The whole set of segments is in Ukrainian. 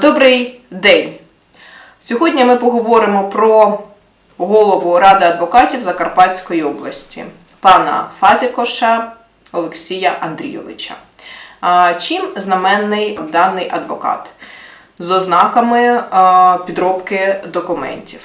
Добрий день! Сьогодні ми поговоримо про голову Ради адвокатів Закарпатської області, пана Фазікоша Олексія Андрійовича. Чим знаменний даний адвокат? З ознаками підробки документів.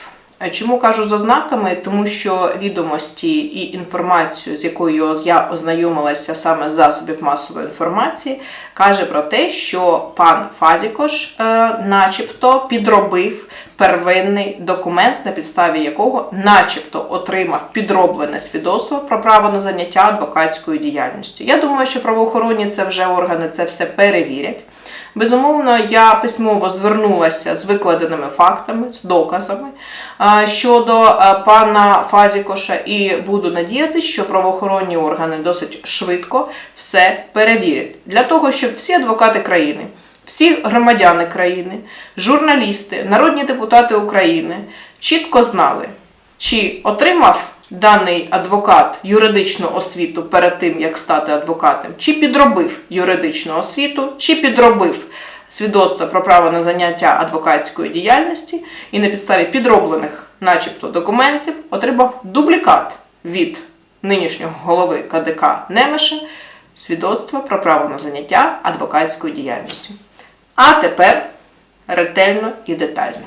А Чому кажу з ознаками? Тому що відомості і інформацію, з якою я ознайомилася саме з засобів масової інформації, каже про те, що пан Фазікош, е, начебто, підробив первинний документ, на підставі якого, начебто, отримав підроблене свідоцтво про право на заняття адвокатською діяльністю. Я думаю, що правоохоронні це вже органи це все перевірять. Безумовно, я письмово звернулася з викладеними фактами, з доказами щодо пана Фазікоша, і буду надіятися, що правоохоронні органи досить швидко все перевірять. Для того, щоб всі адвокати країни, всі громадяни країни, журналісти, народні депутати України чітко знали, чи отримав даний адвокат юридичну освіту перед тим, як стати адвокатом, чи підробив юридичну освіту, чи підробив свідоцтво про право на заняття адвокатської діяльності і на підставі підроблених, начебто, документів отримав дублікат від нинішнього голови КДК Немеша свідоцтва про право на заняття адвокатською діяльністю. А тепер ретельно і детально.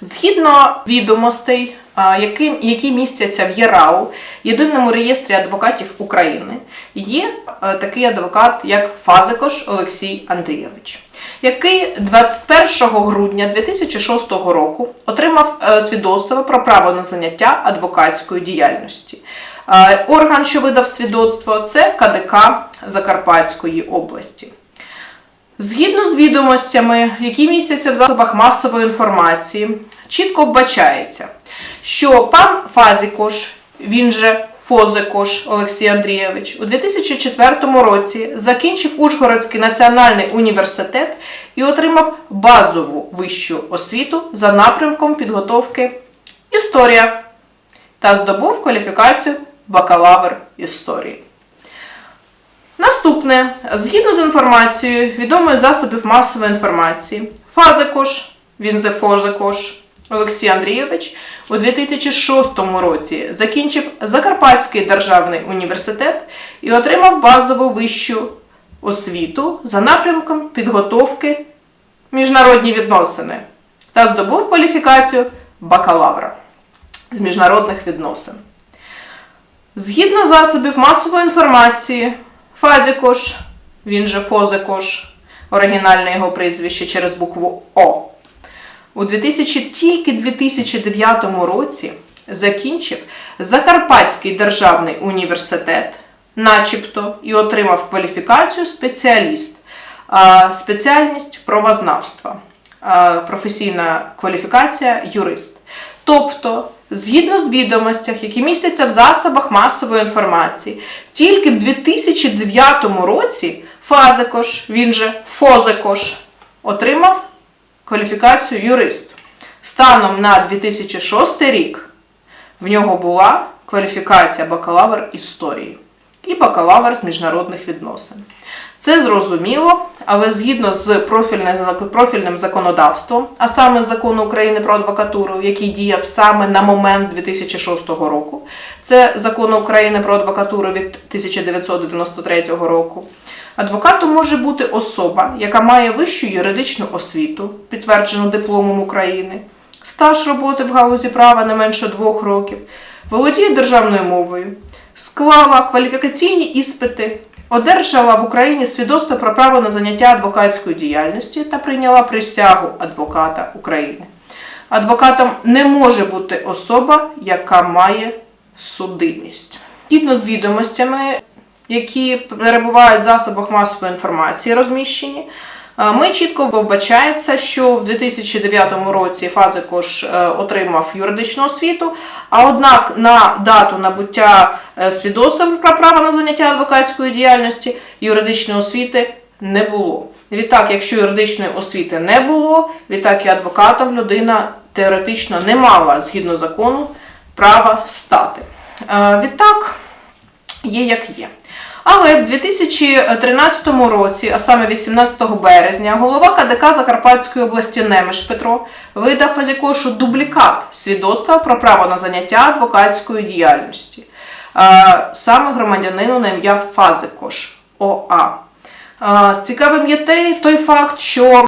Згідно відомостей, які, які містяться в ЄРАУ, єдиному реєстрі адвокатів України, є е, такий адвокат, як Фазикош Олексій Андрійович, який 21 грудня 2006 року отримав е, свідоцтво про право на заняття адвокатської діяльності. Е, Орган, що видав свідоцтво, це КДК Закарпатської області. Згідно з відомостями, які містяться в засобах масової інформації, чітко вбачається, що пан Фазікош, він же Фозикош Олексій Андрійович, у 2004 році закінчив Ужгородський національний університет і отримав базову вищу освіту за напрямком підготовки Історія та здобув кваліфікацію бакалавр історії. Наступне, згідно з інформацією відомої засобів масової інформації, Фазикош, він же Фозикош Олексій Андрійович у 2006 році закінчив Закарпатський державний університет і отримав базову вищу освіту за напрямком підготовки міжнародні відносини та здобув кваліфікацію бакалавра з міжнародних відносин. Згідно засобів масової інформації, Фазікош, він же Фозикош, оригінальне його прізвище через букву О, у 2000, тільки 2009 році закінчив Закарпатський державний університет, начебто, і отримав кваліфікацію спеціаліст, спеціальність правознавства, професійна кваліфікація юрист. Тобто, згідно з відомостях, які містяться в засобах масової інформації, тільки в 2009 році Фазекош, він же Фозекош, отримав кваліфікацію юрист. Станом на 2006 рік в нього була кваліфікація бакалавр історії і бакалавр з міжнародних відносин. Це зрозуміло, але згідно з профільним, законодавством, а саме закону України про адвокатуру, який діяв саме на момент 2006 року, це закон України про адвокатуру від 1993 року. Адвокатом може бути особа, яка має вищу юридичну освіту, підтверджену дипломом України, стаж роботи в галузі права не менше двох років, володіє державною мовою, склала кваліфікаційні іспити, одержала в Україні свідоцтво про право на заняття адвокатської діяльності та прийняла присягу адвоката України. Адвокатом не може бути особа, яка має судимість. Згідно з відомостями, які перебувають в засобах масової інформації, розміщені, ми чітко вбачається, що в 2009 році Фазикош е, отримав юридичну освіту, а однак на дату набуття е, свідоцтва про право на заняття адвокатської діяльності юридичної освіти не було. Відтак, якщо юридичної освіти не було, відтак і адвокатом людина теоретично не мала згідно закону права стати. Відтак є як є. Але в 2013 році, а саме 18 березня, голова КДК Закарпатської області Немеш Петро видав Фазікошу дублікат свідоцтва про право на заняття адвокатської діяльності, саме громадянину на ім'я Фазикош ОА. Цікавим є той факт, що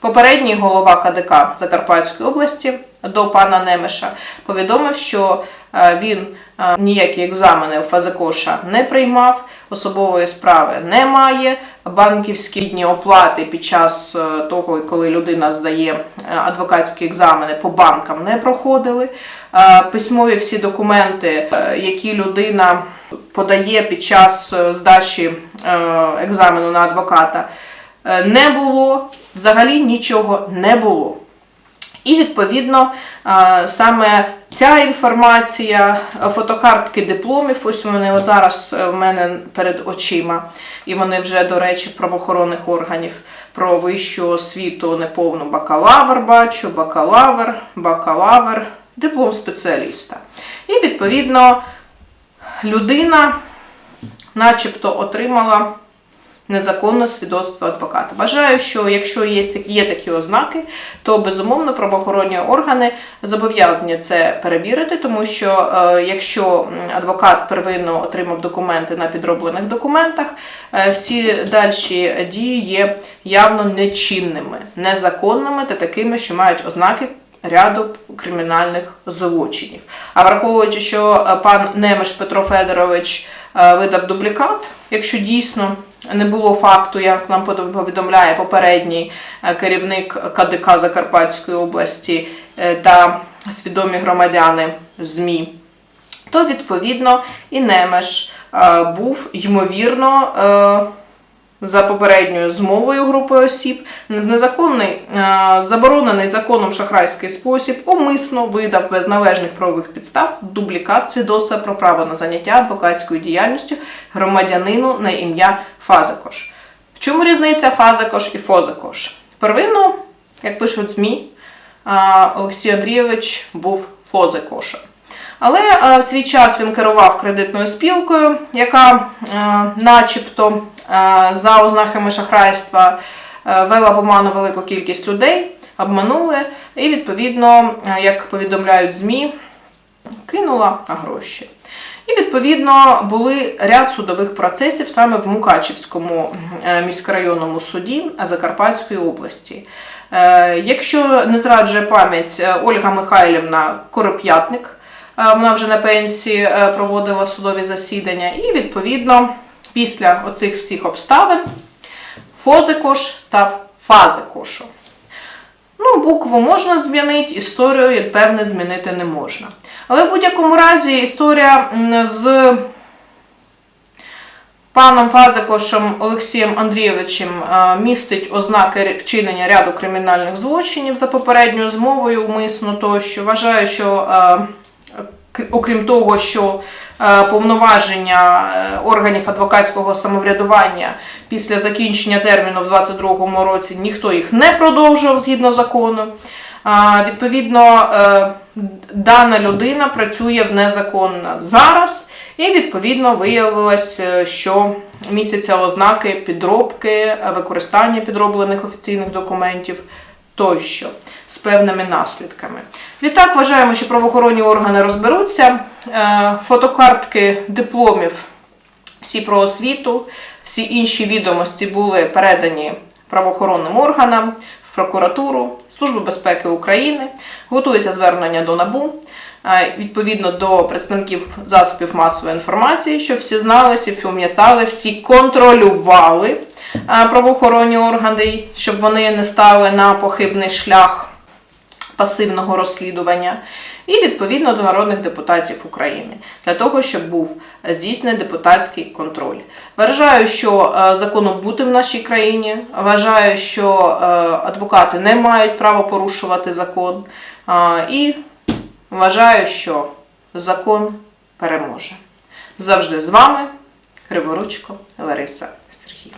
Попередній голова КДК Закарпатської області до пана Немеша повідомив, що він ніякі екзамени у Фазикоша не приймав, особової справи немає, банківські дні оплати під час е, того, коли людина здає е, адвокатські екзамени по банкам не проходили. Е, Письмові всі документи, які людина подає під час здачі екзамену на адвоката, не було, взагалі нічого не було. І відповідно е, саме ця інформація, е, фотокартки дипломів, ось вони зараз е, в мене перед очима, і вони вже, до речі, правоохоронних органів про вищу освіту неповну бакалавр бачу, бакалавр, бакалавр, диплом спеціаліста. І відповідно людина начебто отримала незаконне свідоцтво адвоката. Вважаю, що якщо є такі, є такі ознаки, то безумовно правоохоронні органи зобов'язані це перевірити, тому що е, якщо адвокат первинно отримав документи на підроблених документах, е, всі дальші дії є явно нечинними, незаконними та такими, що мають ознаки. Ряду кримінальних злочинів. А враховуючи, що е, пан Немеш Петро Федорович видав дублікат, якщо дійсно не було факту, як нам повідомляє попередній е, керівник КДК Закарпатської області е, та свідомі громадяни ЗМІ, то відповідно і Немеш е, був ймовірно. За попередньою змовою групи осіб незаконний е, заборонений законом шахрайський спосіб умисно видав без належних правових підстав дублікат свідоцтва про право на заняття адвокатською діяльністю громадянину на ім'я Фазикош. В чому різниця Фазикош і Фозикош? Первинно, як пишуть ЗМІ, е, Олексій Андрійович був Фозикошем. Але е, в свій час він керував кредитною спілкою, яка, начебто, за ознаками шахрайства е, вела в оману велику кількість людей, обманули, і, відповідно, е, як повідомляють ЗМІ, кинула гроші. І відповідно були ряд судових процесів саме в Мукачівському е, міськрайонному суді Закарпатської області. Е, Якщо не зраджує пам'ять, е, Ольга Михайлівна Короп'ятник, е, вона вже на пенсії е, проводила судові засідання, і відповідно після оцих всіх обставин Фозикош став Фазикошем. Ну, букву можна змінити, історію, певне, змінити не можна. Але в будь-якому разі історія з паном Фазикошем Олексієм Андрійовичем е, містить ознаки вчинення ряду кримінальних злочинів за попередньою змовою умисно тощо. Вважаю, що е, окрім того, що повноваження е, органів адвокатського самоврядування після закінчення терміну в 2022 році ніхто їх не продовжував згідно закону. Відповідно, е, дана людина працює в незаконно зараз, і відповідно виявилось, е, що містяться ознаки підробки, е, використання підроблених офіційних документів тощо з певними наслідками. Відтак вважаємо, що правоохоронні органи розберуться. Е, Фотокартки дипломів. Всі про освіту, всі інші відомості були передані правоохоронним органам, в прокуратуру, Службу безпеки України. Готується звернення до НАБУ, е, відповідно до представників засобів масової інформації, щоб всі знали, всі пам'ятали, всі контролювали е, правоохоронні органи, щоб вони не стали на похибний шлях пасивного розслідування, і відповідно до народних депутатів України для того, щоб був здійснений депутатський контроль. Вважаю, що е, законом бути в нашій країні. Вважаю, що е, адвокати не мають права порушувати закон. І вважаю, що закон переможе. Завжди з вами Криворучко Лариса Сергіївна.